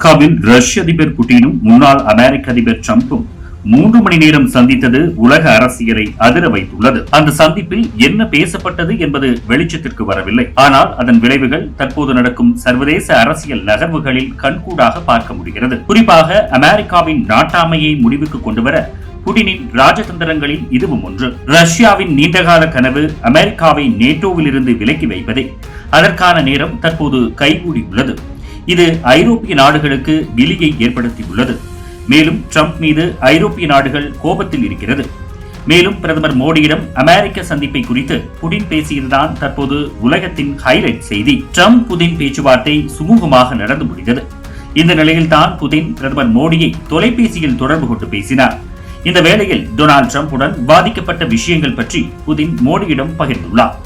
மாஸ்காவில் ரஷ்ய அதிபர் புட்டினும் முன்னாள் அமெரிக்க அதிபர் டிரம்பும் மூன்று மணி நேரம் சந்தித்தது உலக அரசியலை அதிர வைத்துள்ளது. அந்த சந்திப்பில் என்ன பேசப்பட்டது என்பது வெளிச்சத்திற்கு வரவில்லை. ஆனால் அதன் விளைவுகள் தற்போது நடக்கும் சர்வதேச அரசியல் நகர்வுகளில் கண்கூடாக பார்க்க முடிகிறது. குறிப்பாக அமெரிக்காவின் நாட்டாமையை முடிவுக்கு கொண்டுவர புடினின் ராஜதந்திரங்களில் இதுவும் ஒன்று. ரஷ்யாவின் நீண்டகால கனவு அமெரிக்காவை நேட்டோவில் இருந்து விலக்கி வைப்பதே. அதற்கான நேரம் தற்போது கைகூடியுள்ளது இது ஐரோப்பிய நாடுகளுக்கு விலியை ஏற்படுத்தியுள்ளது. மேலும் ட்ரம்ப் மீது ஐரோப்பிய நாடுகள் கோபத்தில் இருக்கிறது. மேலும் பிரதமர் மோடியிடம் அமெரிக்க சந்திப்பை குறித்து புடின் பேசியதுதான் தற்போது உலகத்தின் ஹைலைட் செய்தி. ட்ரம்ப் புதின் பேச்சுவார்த்தை சுமூகமாக நடந்து முடிந்தது. இந்த நிலையில்தான் புதின் பிரதமர் மோடியை தொலைபேசியில் தொடர்பு கொண்டு பேசினார். இந்த வேளையில் டொனால்டு ட்ரம்புடன் பாதிக்கப்பட்ட விஷயங்கள் பற்றி புதின் மோடியிடம் பகிர்ந்துள்ளார்.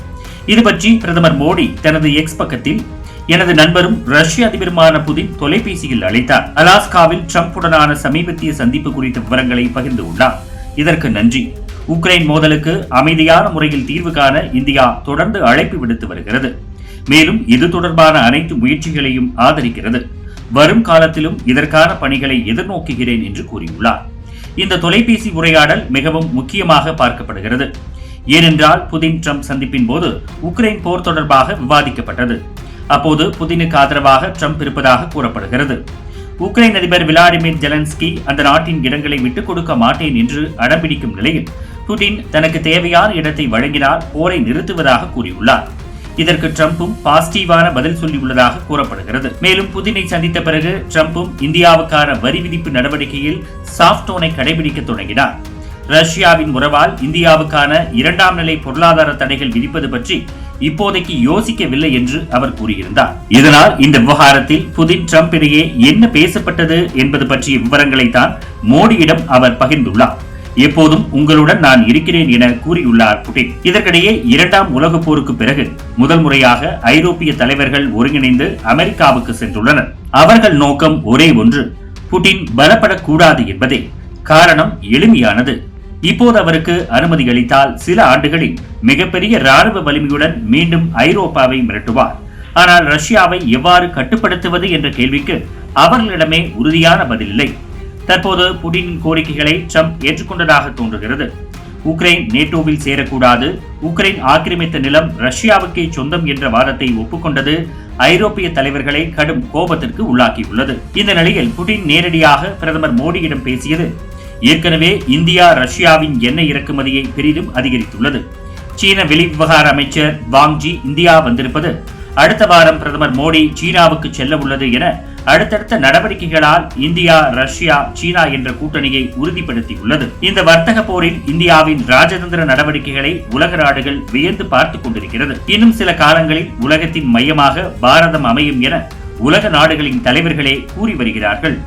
இது பற்றி பிரதமர் மோடி தனது எக்ஸ் பக்கத்தில் எனது நண்பரும் ரஷ்ய அதிபருமான புதின் தொலைபேசியில் அழைத்தார். அலாஸ்காவில் ட்ரம்புடனான சமீபத்திய சந்திப்பு குறித்த விவரங்களை பகிர்ந்து உள்ளார் இதற்கு நன்றி. உக்ரைன் மோதலுக்கு அமைதியான முறையில் தீர்வு காண இந்தியா தொடர்ந்து அழைப்பு விடுத்து வருகிறது. மேலும் இது தொடர்பான அனைத்து முயற்சிகளையும் ஆதரிக்கிறது. வரும் காலத்திலும் இதற்கான பணிகளை எதிர்நோக்குகிறேன் என்று கூறியுள்ளார். இந்த தொலைபேசி உரையாடல் மிகவும் முக்கியமாக பார்க்கப்படுகிறது. ஏனென்றால் புதின் ட்ரம்ப் சந்திப்பின் போது உக்ரைன் போர் தொடர்பாக விவாதிக்கப்பட்டது. அப்போது புதினுக்கு ஆதரவாக ட்ரம்ப் இருப்பதாக கூறப்படுகிறது. உக்ரைன் அதிபர் விளாடிமிர் ஜெலன்ஸ்கி அந்த நாட்டின் இடங்களை விட்டுக் கொடுக்க மாட்டேன் என்று அடம்பிடிக்கும் நிலையில் புடின் தனக்கு தேவையான இடத்தை வழங்கினால் போரை நிறுத்துவதாக கூறியுள்ளார். இதற்கு ட்ரம்ப்பும் பாசிட்டிவான பதில் சொல்லியுள்ளதாக கூறப்படுகிறது. மேலும் புதினை சந்தித்த பிறகு ட்ரம்ப்பும் இந்தியாவுக்கான வரி விதிப்பு நடவடிக்கையில் சாஃப்டோனை கடைபிடிக்க தொடங்கினார். ரஷ்யாவின் உறவால் இந்தியாவுக்கான இரண்டாம் நிலை பொருளாதார தடைகள் விதிப்பது பற்றி இப்போதைக்கு யோசிக்கவில்லை என்று அவர் கூறியிருந்தார். இதனால் இந்த விவகாரத்தில் புதின் ட்ரம்ப் இடையே என்ன பேசப்பட்டது என்பது பற்றிய விவரங்களை தான் மோடியிடம் அவர் பகிர்ந்துள்ளார். எப்போதும் உங்களுடன் நான் இருக்கிறேன் என கூறியுள்ளார் புடின் இதற்கிடையே இரண்டாம் உலக போருக்கு பிறகு முதல் முறையாக ஐரோப்பிய தலைவர்கள் ஒருங்கிணைந்து அமெரிக்காவுக்கு சென்றுள்ளனர். அவர்கள் நோக்கம் ஒரே ஒன்று புடின் பலப்படக்கூடாது என்பதே. காரணம் எளிமையானது. இப்போது அவருக்கு அனுமதி அளித்தால் சில ஆண்டுகளில் மிகப்பெரிய ராணுவ வலிமையுடன் மீண்டும் ஐரோப்பாவை மிரட்டுவார். ஆனால் ரஷ்யாவை எவ்வாறு கட்டுப்படுத்துவது என்ற கேள்விக்கு அவர்களிடமே உறுதியான பதில் இல்லை தற்போது புடினின் கோரிக்கைகளை ட்ரம்ப் ஏற்றுக்கொண்டதாக தோன்றுகிறது. உக்ரைன் நேட்டோவில் சேரக்கூடாது உக்ரைன் ஆக்கிரமித்த நிலம் ரஷ்யாவுக்கே சொந்தம் என்ற வாதத்தை ஒப்புக்கொண்டது ஐரோப்பிய தலைவர்களை கடும் கோபத்திற்கு உள்ளாக்கியுள்ளது. இந்த நிலையில் புடின் நேரடியாக பிரதமர் மோடியிடம் பேசியது ஏற்கனவே இந்தியா ரஷ்யாவின் எண்ணெய் இறக்குமதியை பெரிதும் அதிகரித்துள்ளது. சீன வெளிவிவகார அமைச்சர் வாங்ஜி இந்தியா வந்திருப்பது அடுத்த வாரம் பிரதமர் மோடி சீனாவுக்கு செல்ல உள்ளது என அடுத்தடுத்த நடவடிக்கைகளால் இந்தியா ரஷ்யா சீனா என்ற கூட்டணியை உறுதிப்படுத்தியுள்ளது. இந்த வர்த்தக போரில் இந்தியாவின் ராஜதந்திர நடவடிக்கைகளை உலக நாடுகள் வியந்து பார்த்துக் கொண்டிருக்கிறது. இன்னும் சில காலங்களில் உலகத்தின் மையமாக பாரதம் அமையும் என உலக நாடுகளின் தலைவர்களே கூறி வருகிறார்கள்.